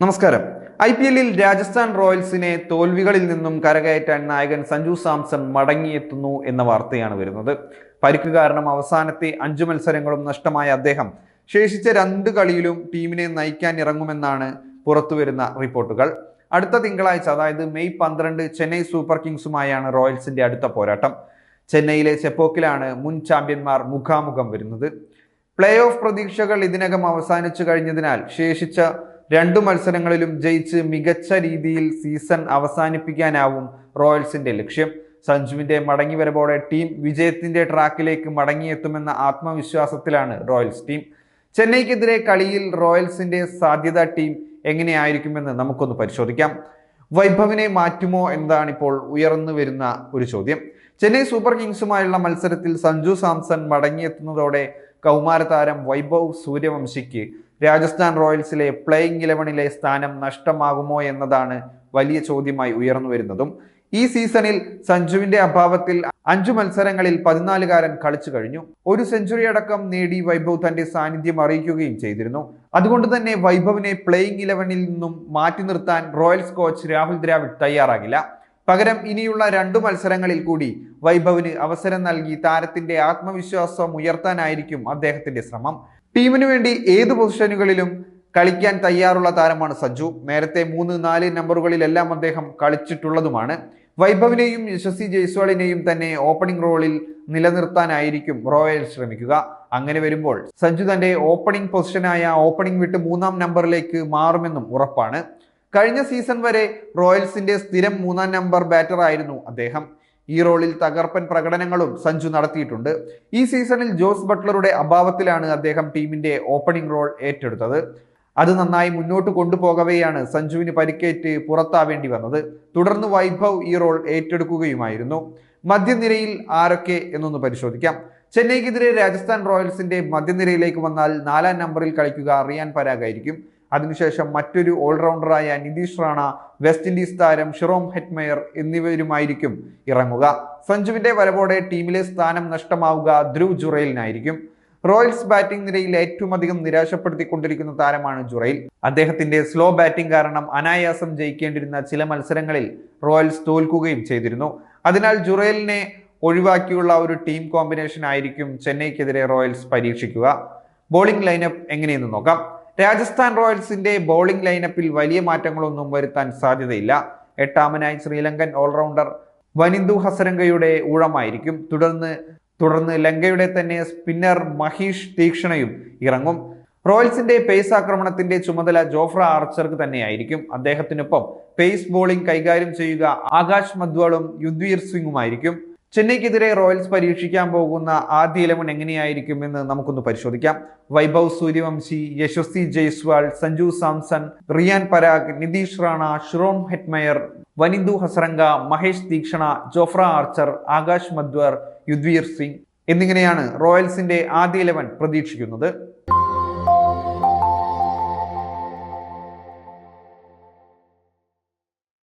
നമസ്കാരം. I P എല്ലിൽ രാജസ്ഥാൻ റോയൽസിനെ തോൽവികളിൽ നിന്നും കരകയറ്റാൻ നായകൻ സഞ്ജു സാംസൺ മടങ്ങിയെത്തുന്നു എന്ന വാർത്തയാണ് വരുന്നത്. പരിക്ക് കാരണം അവസാനത്തെ അഞ്ചു മത്സരങ്ങളും നഷ്ടമായ അദ്ദേഹം. ശേഷിച്ച രണ്ട് കളിയിലും ടീമിനെ നയിക്കാൻ ഇറങ്ങുമെന്നാണ് പുറത്തുവരുന്ന റിപ്പോർട്ടുകൾ. അടുത്ത തിങ്കളാഴ്ച അതായത് മെയ് പന്ത്രണ്ട് ചെന്നൈ സൂപ്പർ കിങ്സുമായാണ് റോയൽസിന്റെ അടുത്ത പോരാട്ടം. ചെന്നൈയിലെ ചെപ്പോക്കിലാണ് മുൻ ചാമ്പ്യന്മാർ മുഖാമുഖം വരുന്നത്. പ്ലേ ഓഫ് പ്രതീക്ഷകൾ ഇതിനകം അവസാനിച്ചു കഴിഞ്ഞതിനാൽ ശേഷിച്ച രണ്ടു മത്സരങ്ങളിലും ജയിച്ച് മികച്ച രീതിയിൽ സീസൺ അവസാനിപ്പിക്കാനാവും റോയൽസിന്റെ ലക്ഷ്യം. സഞ്ജുവിന്റെ മടങ്ങി വരവോടെ ടീം വിജയത്തിന്റെ ട്രാക്കിലേക്ക് മടങ്ങിയെത്തുമെന്ന ആത്മവിശ്വാസത്തിലാണ് റോയൽസ് ടീം. ചെന്നൈക്കെതിരെ കളിയിൽ റോയൽസിന്റെ സാധ്യത ടീം എങ്ങനെയായിരിക്കുമെന്ന് നമുക്കൊന്ന് പരിശോധിക്കാം. വൈഭവിനെ മാറ്റുമോ എന്നതാണ് ഇപ്പോൾ ഉയർന്നു വരുന്ന ഒരു ചോദ്യം. ചെന്നൈ സൂപ്പർ കിങ്സുമായുള്ള മത്സരത്തിൽ സഞ്ജു സാംസൺ മടങ്ങിയെത്തുന്നതോടെ കൗമാരതാരം വൈഭവ് സൂര്യവംശിക്ക് രാജസ്ഥാൻ റോയൽസിലെ പ്ലേയിങ് ഇലവനിലെ സ്ഥാനം നഷ്ടമാകുമോ എന്നതാണ് വലിയ ചോദ്യമായി ഉയർന്നു വരുന്നതും. ഈ സീസണിൽ സഞ്ജുവിന്റെ അഭാവത്തിൽ അഞ്ചു മത്സരങ്ങളിൽ പതിനാലുകാരൻ കളിച്ചു കഴിഞ്ഞു. ഒരു സെഞ്ചുറി അടക്കം നേടി വൈഭവ് തന്റെ സാന്നിധ്യം അറിയിക്കുകയും ചെയ്തിരുന്നു. അതുകൊണ്ട് തന്നെ വൈഭവിനെ പ്ലേയിങ് ഇലവനിൽ നിന്നും മാറ്റി നിർത്താൻ റോയൽസ് കോച്ച് രാഹുൽ ദ്രാവിഡ് തയ്യാറാകില്ല. പകരം ഇനിയുള്ള രണ്ടു മത്സരങ്ങളിൽ കൂടി വൈഭവിന് അവസരം നൽകി താരത്തിന്റെ ആത്മവിശ്വാസം ഉയർത്താനായിരിക്കും അദ്ദേഹത്തിന്റെ ശ്രമം. ടീമിനു വേണ്ടി ഏത് പൊസിഷനുകളിലും കളിക്കാൻ തയ്യാറുള്ള താരമാണ് സഞ്ജു നേരത്തെ മൂന്ന് നാല് നമ്പറുകളിലെല്ലാം അദ്ദേഹം കളിച്ചിട്ടുള്ളതുമാണ്. വൈഭവിനെയും യശസ്വി ജയ്സ്വാളിനെയും തന്നെ ഓപ്പണിംഗ് റോളിൽ നിലനിർത്താനായിരിക്കും റോയൽ ശ്രമിക്കുക. അങ്ങനെ വരുമ്പോൾ സഞ്ജു തന്റെ ഓപ്പണിംഗ് പൊസിഷനായ ഓപ്പണിംഗ് വിട്ട് മൂന്നാം നമ്പറിലേക്ക് മാറുമെന്നും ഉറപ്പാണ്. കഴിഞ്ഞ സീസൺ വരെ റോയൽസിന്റെ സ്ഥിരം മൂന്നാം നമ്പർ ബാറ്റർ ആയിരുന്നു അദ്ദേഹം. ഈ റോളിൽ തകർപ്പൻ പ്രകടനങ്ങളും സഞ്ജു നടത്തിയിട്ടുണ്ട്. ഈ സീസണിൽ ജോസ് ബട്ട്ലറുടെ അഭാവത്തിലാണ് അദ്ദേഹം ടീമിന്റെ ഓപ്പണിംഗ് റോൾ ഏറ്റെടുത്തത്. അത് നന്നായി മുന്നോട്ട് കൊണ്ടുപോകവെയാണ് സഞ്ജുവിന് പരിക്കേറ്റ് പുറത്താവേണ്ടി വന്നത്. തുടർന്ന് വൈഭവ് ഈ റോൾ ഏറ്റെടുക്കുകയുമായിരുന്നു. മധ്യനിരയിൽ ആരൊക്കെ എന്നൊന്ന് പരിശോധിക്കാം. ചെന്നൈക്കെതിരെ രാജസ്ഥാൻ റോയൽസിന്റെ മധ്യനിരയിലേക്ക് വന്നാൽ നാലാം നമ്പറിൽ കളിക്കുക റിയാൻ പരാഗ് ആയിരിക്കും അതിനുശേഷം മറ്റൊരു ഓൾറൗണ്ടറായ നിതീഷ് റാണ വെസ്റ്റ് ഇൻഡീസ് താരം ഷിറോം ഹെറ്റ്മെയർ എന്നിവരുമായിരിക്കും ഇറങ്ങുക. സഞ്ജുവിന്റെ വരവോടെ ടീമിലെ സ്ഥാനം നഷ്ടമാവുക ധ്രുവ് ജുറൈലിനായിരിക്കും. റോയൽസ് ബാറ്റിംഗ് നിരയിൽ ഏറ്റവും അധികം നിരാശപ്പെടുത്തിക്കൊണ്ടിരിക്കുന്ന താരമാണ് ജുറൈൽ. അദ്ദേഹത്തിന്റെ സ്ലോ ബാറ്റിംഗ് കാരണം അനായാസം ജയിക്കേണ്ടിരുന്ന ചില മത്സരങ്ങളിൽ റോയൽസ് തോൽക്കുകയും ചെയ്തിരുന്നു. അതിനാൽ ജുറൈലിനെ ഒഴിവാക്കിയുള്ള ഒരു ടീം കോമ്പിനേഷൻ ആയിരിക്കും ചെന്നൈക്കെതിരെ റോയൽസ് പരീക്ഷിക്കുക. ബോളിംഗ് ലൈനപ്പ് എങ്ങനെയെന്ന് നോക്കാം. രാജസ്ഥാൻ റോയൽസിന്റെ ബോളിംഗ് ലൈനപ്പിൽ വലിയ മാറ്റങ്ങളൊന്നും വരുത്താൻ സാധ്യതയില്ല. എട്ടാമനായി ശ്രീലങ്കൻ ഓൾറൗണ്ടർ വനിന്ദു ഹസരംഗയുടെ ഊഴമായിരിക്കും. തുടർന്ന് തുടർന്ന് ലങ്കയുടെ തന്നെ സ്പിന്നർ മഹീഷ് തീക്ഷണയും ഇറങ്ങും. റോയൽസിന്റെ പേസ് ആക്രമണത്തിന്റെ ചുമതല ജോഫ്ര ആർച്ചർക്ക് തന്നെയായിരിക്കും. അദ്ദേഹത്തിനൊപ്പം പേസ് ബോളിംഗ് കൈകാര്യം ചെയ്യുക ആകാശ് മദ്വാളും യുദ്വീർ സിംഗുമായിരിക്കും. ചെന്നൈക്കെതിരെ റോയൽസ് പരീക്ഷിക്കാൻ പോകുന്ന ആദ്യ ഇലവൻ എങ്ങനെയായിരിക്കും എന്ന് നമുക്കൊന്ന് പരിശോധിക്കാം. Vaibhav Suryavanshi Yashasvi Jaiswal Sanju Samson Riyan Parag Nitish Rana Shimron Hetmyer Wanindu Hasaranga Maheesh Theekshana Jofra Archer Akash Madhwal Yudhvir Singh. എന്നിങ്ങനെയാണ് റോയൽസിന്റെ ആദ്യ ഇലവൻ പ്രതീക്ഷിക്കുന്നത്.